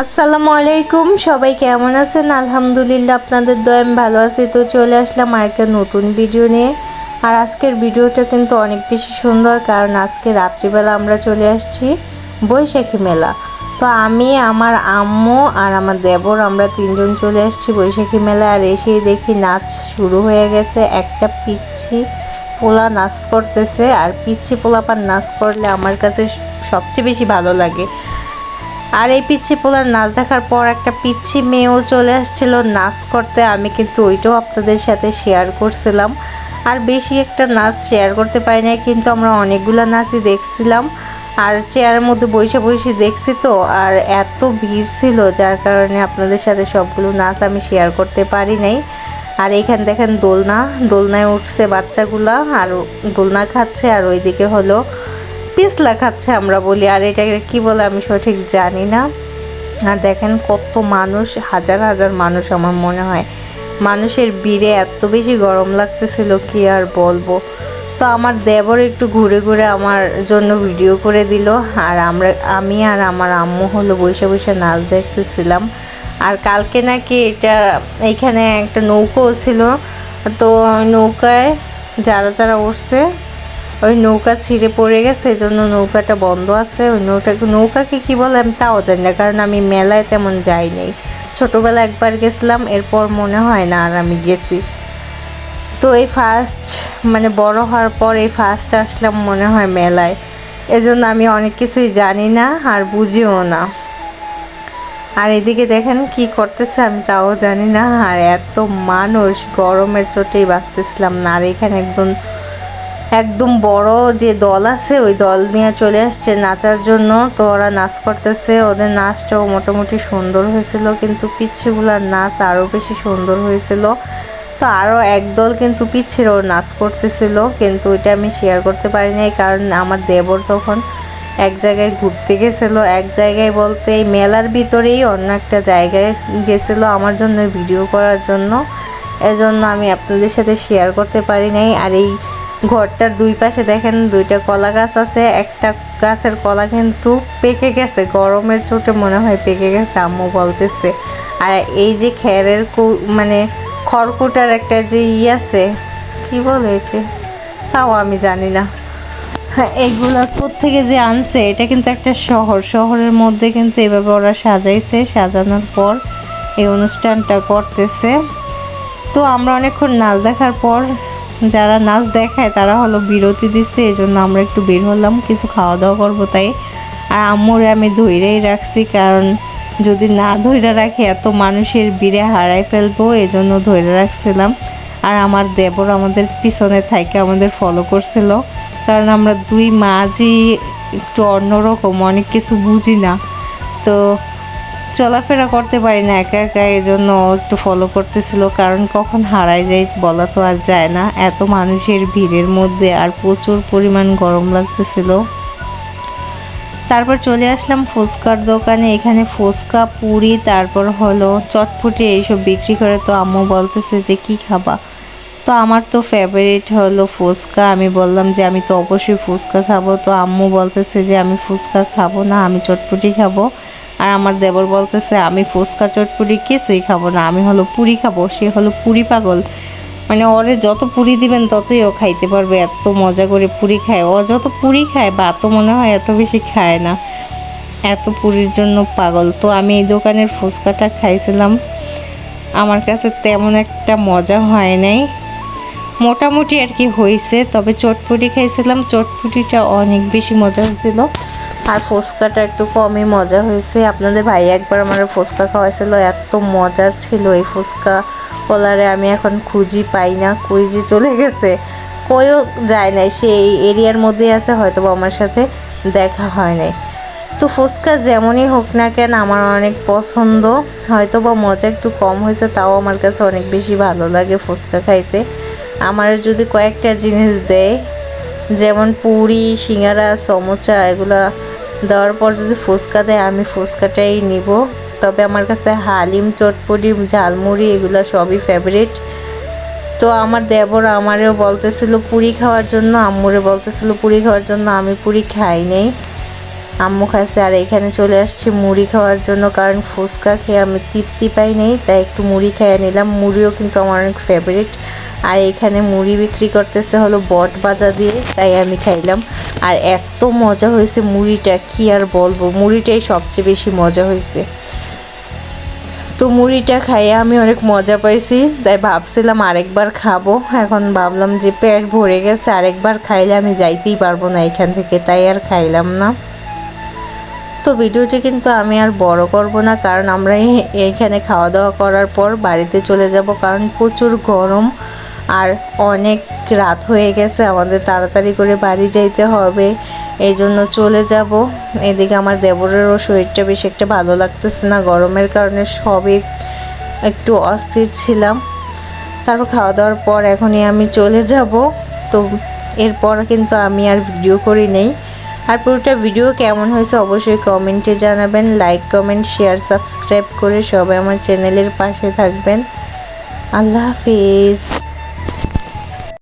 আসসালামু আলাইকুম, সবাই কেমন আছেন? আলহামদুলিল্লাহ আপনাদের দয়াম ভালো আছি। তো চলে আসলাম আর একটা নতুন ভিডিও নিয়ে। আর আজকের ভিডিওটা কিন্তু অনেক বেশি সুন্দর, কারণ আজকে রাত্রিবেলা আমরা চলে আসছি বৈশাখী মেলা। তো আমি, আমার আম্মু আর আমার দেবর, আমরা তিনজন চলে আসছি বৈশাখী মেলা আর এসেই দেখি নাচ শুরু হয়ে গেছে। একটা পিচ্ছি পোলা নাচ করতেছে। আর পিচ্ছি পোলাপান নাচ করলে আমার কাছে সবচেয়ে বেশি ভালো লাগে। আর এই পিচ্ছি পোলার নাচ দেখার পর একটা পিচ্ছি মেয়েও চলে আসছিল নাচ করতে। আমি কিন্তু ওইটাও আপনাদের সাথে শেয়ার করছিলাম। আর বেশি একটা নাচ শেয়ার করতে পারি নাই, কিন্তু আমরা অনেকগুলো নাচই দেখছিলাম। আর চেয়ারের মধ্যে বসে বসে দেখছি তো, আর এত ভিড় ছিল, যার কারণে আপনাদের সাথে সবগুলো নাচ আমি শেয়ার করতে পারি নাই। আর এইখানে দেখেন দোলনা, দোলনায় উঠছে বাচ্চাগুলা, আর দোলনা খাচ্ছে, আর ওইদিকে হলো পিছলা খাচ্ছে আমরা বলি। আর এটাকে কি বলে আমি সঠিক জানি না। আর দেখেন কত মানুষ, হাজার হাজার মানুষ আমার মনে হয়। মানুষের ভিড়ে এত বেশি গরম লাগতেছিল, কি আর বলব। তো আমার দেবর একটু ঘুরে ঘুরে আমার জন্য ভিডিও করে দিল। আর আমরা, আমি আর আমার আম্মু হলো বসে বসে নাচ দেখতেছিলাম। আর কালকে নাকি এটা এইখানে একটা নৌকো ছিল। তো নৌকায় যারা যারা উঠছে ওই নৌকা ছিঁড়ে পড়ে গেছে এই জন্য নৌকাটা বন্ধ আছে। ওই নৌকা নৌকাকে কী বলে আমি তাও জানি না, কারণ আমি মেলায় তেমন যাই নাই। ছোটোবেলা একবার গেছিলাম, এরপর মনে হয় না আর আমি গেছি। তো এই ফার্স্ট মানে বড় হওয়ার পর এই ফার্স্ট আসলাম মনে হয় মেলায়। এজন্য আমি অনেক কিছুই জানি না আর বুঝিও না। আর এদিকে দেখেন কি করতেছে, আমি তাও জানি না। আর এত মানুষ, গরমের চোটেই বাঁচতেছিলাম না। আর এখানে একদম একদম বড় যে দল আছে, ওই দল নিয়ে চলে আসছে নাচার জন্য। তো ওরা নাচ করতেছে, ওদের নাচটাও মোটামুটি সুন্দর হয়েছিল, কিন্তু পিচ্ছিগুলার নাচ আরও বেশি সুন্দর হয়েছিল। তো আরও একদল কিন্তু পিচ্ছিরও নাচ করতেছিল, কিন্তু ওইটা আমি শেয়ার করতে পারি নাই কারণ আমার দেবর তখন এক জায়গায় ঘুরতে গেছিল। এক জায়গায় বলতে এই মেলার ভিতরেই অন্য একটা জায়গায় গেছিল আমার জন্য ভিডিও করার জন্য। এজন্য আমি আপনাদের সাথে শেয়ার করতে পারি নাই। আর এই ঘরটার দুই পাশে দেখেন দুইটা কলা গাছ আছে, একটা গাছের কলা কিন্তু পেকে গেছে, গরমের চোটে মনে হয় পেকে গেছে, আম্মু বলতেছে। আর এই যে খেরের মানে খড়কুটার একটা যে ই আছে, কি বলেছে তাও আমি জানি না। হ্যাঁ এইগুলো থেকে যে আনছে, এটা কিন্তু একটা শহর। শহরের মধ্যে কিন্তু এভাবে ওরা সাজাইছে, সাজানোর পর এই অনুষ্ঠানটা করতেছে। তো আমরা অনেকক্ষণ নাচ দেখার পর যারা নাচ দেখায়, তারা হলো বিরতি দিচ্ছে এই জন্য আমরা একটু বের হলাম, কিছু খাওয়া দাওয়া করব তাই। আর আম্মুরে আমি ধৈরেই রাখছি, কারণ যদি না ধৈরে রাখি, এত মানুষের ভিড়ে হারাই ফেলব এই জন্য ধৈরে রাখছিলাম। আর আমার দেবর আমাদের পিছনে থাকে আমাদের ফলো করছিল, কারণ আমরা দুই মাঝি একটু অন্যরকম, অনেক কিছু বুঝি না। তো চলাফেরা করতে পারি না, একা একা এই জন্য একটু ফলো করতেছিল। কারণ কখন হারাই যায় বলা তো আর যায় না। এত মানুষের ভিড়ের মধ্যে আর প্রচুর পরিমাণ গরম লাগতেছিল। তারপর চলে আসলাম ফুচকার দোকানে। এখানে ফুচকা, পুরি, তারপর হলো চটপুটি এইসব বিক্রি করে। তো আম্মু বলতেছে যে, কি খাবা? তো আমার তো ফেভারিট হলো ফুচকা। আমি বললাম যে, আমি তো অবশ্যই ফুচকা খাব। তো আম্মু বলতেছে যে, আমি ফুচকা খাব না, আমি চটপুটি খাব। আর আমার দেবর বলতেছে, আমি ফুচকা চটপুরি কিছুই খাব না, আমি হলো পুরি খাব, সে হলো পুরি পাগল। মানে ওরে যত পুরি দিবেন ততই ও খাইতে পারবে, এত মজা করে পুরি খায়। ও যত পুরি খায় বা তো মনে হয় এত বেশি খায় না। এত পুরির জন্য পাগল। তো আমি এই দোকানের ফুচকাটা খাইছিলাম। আমার কাছে তেমন একটা মজা হয় নাই। মোটামুটি আর কি হয়েছে তবে চটপুটি খাইছিলাম। চটপুটিটা অনেক বেশি মজা হয়েছিল আর ফুচকাটা একটু কমই মজা হয়েছে। আপনাদের ভাই একবার আমার ফুচকা খাওয়াইছিল, এত মজার ছিল এই ফুচকা ওলারে আমি এখন খুঁজি পাই না খুঁজি চলে গেছে, কইও যায় নাই, সে এই এরিয়ার মধ্যে আছে হয়তো আমার সাথে দেখা হয় নাই। তো ফুচকা যেমনই হোক না কেন, আমার অনেক পছন্দ হয়তো বা মজা একটু কম হয়েছে, তাও আমার কাছে অনেক বেশি ভালো লাগে ফুচকা খাইতে। আমার যদি কয়েকটা জিনিস দেয়, যেমন পুরি, সিঙ্গারা, সমোচা, এগুলা দেওয়ার পর যদি ফুচকা দেয়, আমি ফুচকাটাই নিব। তবে আমার কাছে হালিম, চটপটি, ঝালমুড়ি এগুলো সবই ফেভারিট তো আমার দেবর আমারও বলতেছিল, পুরি খাওয়ার জন্য, আম্মুরে বলতেছিল, পুরি খাওয়ার জন্য আমি পুরি খাই নেই। আম্মু খাচ্ছে আর এখানে চলে আসছি মুড়ি খাওয়ার জন্য, কারণ ফুচকা খেয়ে আমি তৃপ্তি পাই নেই, তাই একটু মুড়ি খেয়ে নিলাম। মুড়িও কিন্তু আমার অনেক ফেভারিট আর এখানে মুড়ি বিক্রি করতেছে হলো বট বাজা দিয়ে, তাই আমি খাইলাম। আর এত মজা হয়েছে মুড়িটা, কি আর বলব? মুড়িটাই সবচেয়ে বেশি মজা হয়েছে। তো মুড়িটা খাইয়ে আমি অনেক মজা পাইছি, তাই ভাবছিলাম আরেকবার খাব। এখন ভাবলাম যে পেট ভরে গেছে, আরেকবার খাইলে আমি যাইতেই পারব না এখান থেকে, তাই আর খাইলাম না। তো ভিডিওটি কিন্তু আমি আর বড় করব না, কারণ আমরা এই- এইখানে খাওয়া দাওয়া করার পর বাড়িতে চলে যাব, কারণ প্রচুর গরম আর অনেক রাত হয়ে গেছে, আমাদের তাড়াতাড়ি করে বাড়ি যাইতে হবে, এই জন্য চলে যাব। এদিকে আমার দেবরেরও শরীরটা বেশি একটা ভালো লাগতেছে না, গরমের কারণে সবই একটু অস্থির ছিলাম। তারপর খাওয়া দাওয়ার পর এখনই আমি চলে যাব, তো এরপর কিন্তু আমি আর ভিডিও করি নেই। আর পুরোটা ভিডিও কেমন হয়েছে অবশ্যই কমেন্টে জানাবেন। লাইক কমেন্ট শেয়ার সাবস্ক্রাইব করে সবাই আমার চ্যানেলের পাশে থাকবেন। আল্লাহ হাফিজ।